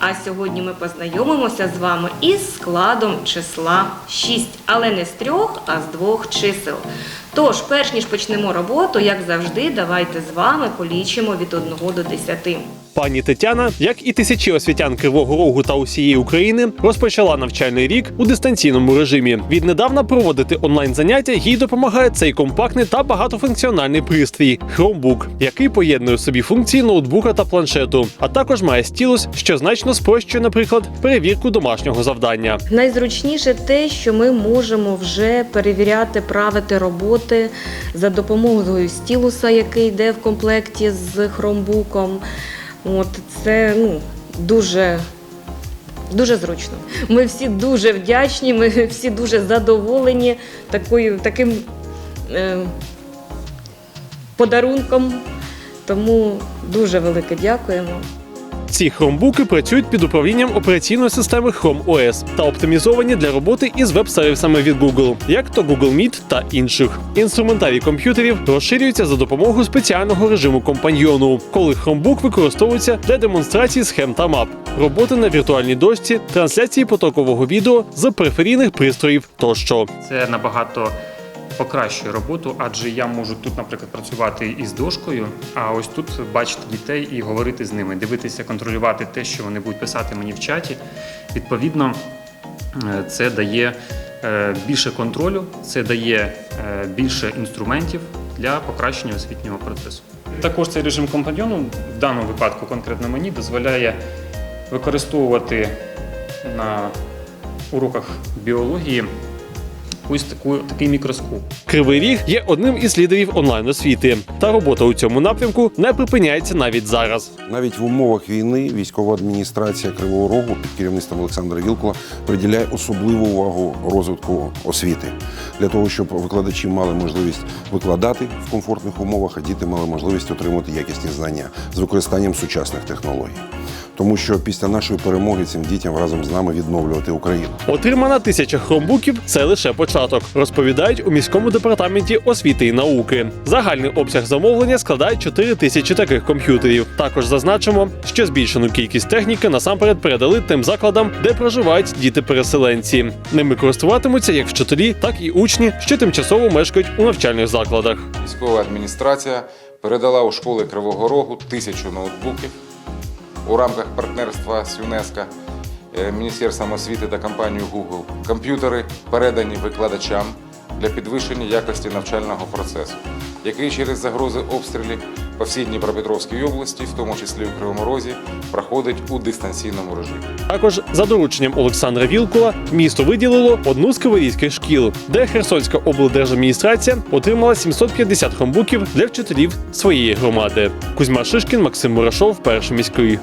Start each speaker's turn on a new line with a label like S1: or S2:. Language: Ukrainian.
S1: А сьогодні ми познайомимося з вами із складом числа 6, але не з трьох, а з двох чисел. Тож, перш ніж почнемо роботу, як завжди, давайте з вами полічимо від 1 до 10.
S2: Пані Тетяна, як і тисячі освітян Кривого Рогу та усієї України, розпочала навчальний рік у дистанційному режимі. Віднедавна проводити онлайн заняття їй допомагає цей компактний та багатофункціональний пристрій Chromebook, який поєднує в собі функції ноутбука та планшету, а також має стілус, що значно спрощує, наприклад, перевірку домашнього завдання.
S1: Найзручніше те, що ми можемо вже перевіряти, правити роботи за допомогою стілуса, який йде в комплекті з хромбуком. От це ну, дуже. Дуже зручно. Ми всі дуже вдячні, ми всі дуже задоволені такою, таким е, подарунком. Тому дуже велике дякуємо.
S2: Ці хромбуки працюють під управлінням операційної системи Chrome OS та оптимізовані для роботи із веб-сервісами від Google, як то Google Meet та інших. Інструментарій комп'ютерів розширюється за допомогою спеціального режиму компаньйону, коли Chromebook використовується для демонстрації схем та мап, роботи на віртуальній дошці, трансляції потокового відео з периферійних пристроїв тощо.
S3: Це набагато покращує роботу, адже я можу тут, наприклад, працювати із дошкою, а ось тут бачити дітей і говорити з ними, дивитися, контролювати те, що вони будуть писати мені в чаті. Відповідно, е, це дає е, більше контролю, це дає е, більше інструментів для покращення освітнього процесу. Також цей режим компаньйону в даному випадку конкретно мені дозволяє використовувати на уроках біології ось таку, такий мікроскоп.
S2: Кривий ріг є одним із лідерів онлайн освіти, та робота у цьому напрямку не припиняється навіть зараз.
S4: Навіть в умовах війни військова адміністрація Кривого Рогу під керівництвом Олександра Вілкула приділяє особливу увагу розвитку освіти для того, щоб викладачі мали можливість викладати в комфортних умовах, а діти мали можливість отримати якісні знання з використанням сучасних технологій. Тому що після нашої перемоги цим дітям разом з нами відновлювати Україну.
S2: Отримана тисяча хромбуків це лише початок, розповідають у міському департаменті освіти і науки. Загальний обсяг замовлення складає 4 тисячі таких комп'ютерів. Також зазначимо, що збільшену кількість техніки насамперед передали тим закладам, де проживають діти-переселенці. Ними користуватимуться як вчителі, так і учні, що тимчасово мешкають у навчальних закладах.
S5: Військова адміністрація передала у школи Кривого Рогу тисячу ноутбуків у рамках партнерства з ЮНЕСКО, е, Міністерством освіти та компанією Google. Комп'ютери передані викладачам для підвищення якості навчального процесу, який через загрози обстрілів по всій Дніпропетровській області, в тому числі у Кривому Розі, проходить у дистанційному режимі.
S2: Також за дорученням Олександра Вілкула місто виділило одну з криворізьких шкіл, де Херсонська облдержадміністрація отримала 750 хромбуків для вчителів своєї громади. Кузьма Шишкін, Максим Мурашов, перший міський.